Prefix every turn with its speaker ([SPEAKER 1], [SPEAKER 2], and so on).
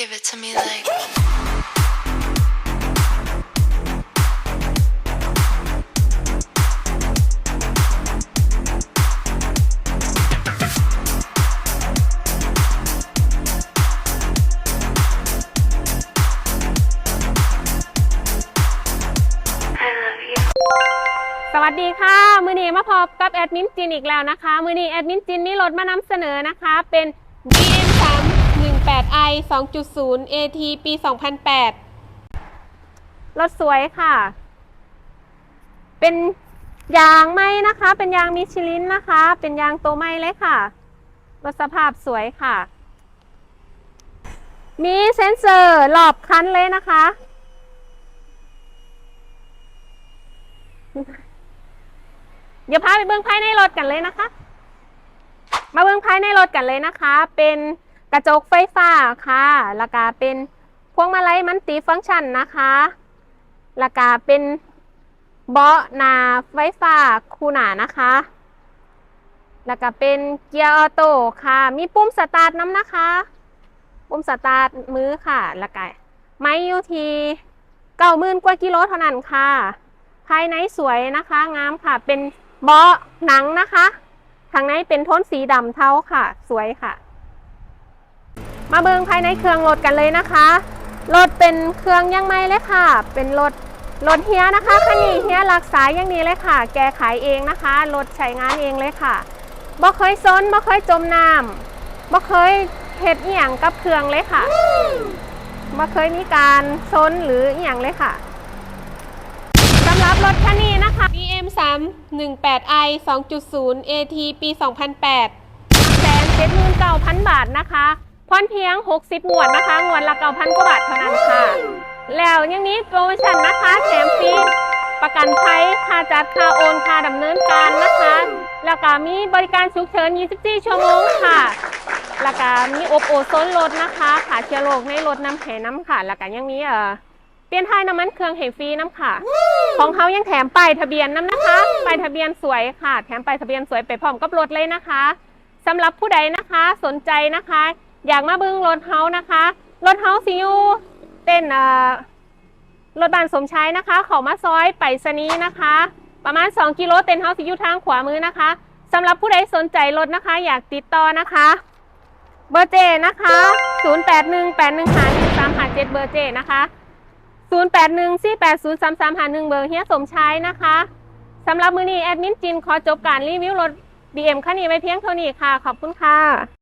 [SPEAKER 1] Give it to me like.
[SPEAKER 2] สวัสดีค่ะ มือนี้มาพบกับแอดมินจินอีกแล้วนะคะ มือนี้แอดมินจินมีรถมานำเสนอนะคะ เป็น BM 3 18 i 2.0 AT ปี 2008 รถสวยค่ะ เป็นยางไหมนะคะ เป็นยางมิชลินนะคะ เป็นยางตัวไหมเลยค่ะ รถสภาพสวยค่ะ มีเซ็นเซอร์รอบคันเลยนะคะ เดี๋ยวพาไปเบื้องภายในรถกันเลยนะคะ มาเบื้องภายในรถกันเลยนะคะ เป็น กระจกไฟฟ้าค่ะแล้วก็เป็นพวงมาลัยมันติฟังก์ชันนะคะแล้วก็เป็นเบาะนาไฟฟ้าคู่หนานะคะ แล้วก็เป็นเกียร์ออโต้ค่ะ มีปุ่มสตาร์ทน้ำนะคะ ปุ่มสตาร์ทมือค่ะ แล้วก็ไม้ยูทีเก้าหมื่นกว่ากิโลเท่านั้นค่ะ ภายในสวยนะคะ งามค่ะ เป็นเบาะหนังนะคะ ทางในเป็นโทนสีดำเทาค่ะ สวยค่ะ มาเบิงภายในเครื่องรถกันเลยนะคะรถเป็นเครื่องยังไม่เลยค่ะ เป็นรถรถเฮียนะคะคันนี้เฮียรักษาอย่างนี้เลยค่ะ แก้ไขเองนะคะรถใช้งานเองเลยค่ะบ่เคยซนบ่เคยจมน้ำบ่เคยเห็ดอีหยังกับเครื่องเลยค่ะบ่เคยมีการซนหรืออีหยังเลยค่ะสำหรับรถคันนี้นะคะ BM 3 18 i 2.0 AT ปี 2008แสนเจ็ดหมื่นเก้าพันบาทนะคะ พอนเพียง 60หมวดนะคะงวดละเก้าพันกว่าบาทเท่านั้นค่ะ แล้วยังนี้โปรโมชั่นนะคะแถมฟรีประกันภัยค่าจัดค่าโอนค่าดำเนินการนะคะ แล้วก็มีบริการฉุกเฉิน 24 ชั่วโมงค่ะ แล้วก็มีอบโอโซนรถนะคะขาเชื้อโรคในรถน้ำแข็น้ำค่ะ แล้วก็ยังมีเอ่อเปลี่ยนไทยน้ำมันเครื่องเหฟรีน้ำค่ะ ของเขายังแถมป้ายทะเบียนน้ำนะคะป้ายทะเบียนสวยค่ะ แถมป้ายทะเบียนสวยไปพร้อมกับรถเลยนะคะสำหรับผู้ใดนะคะสนใจนะคะ อยากมาเบิ้งรถเฮานะคะ รถเฮาซิยูเต้นเอ่อรถบ้านสมชายนะคะ เขามาซอยไปสนีนะคะ ประมาณ 2 กิโลเต้นเฮาซิยูทางขวามือนะคะสำหรับผู้ใดสนใจรถนะคะ อยากติดต่อนะคะ เบอร์เจนะคะ 0818151357 เบอร์เจนะคะ0814803351 เบอร์เฮียสมชายนะคะสำหรับมือนี้แอดมินจินขอจบการรีวิวรถ BM คันนี้ไว้เพียงเท่านี้ค่ะ ขอบคุณค่ะ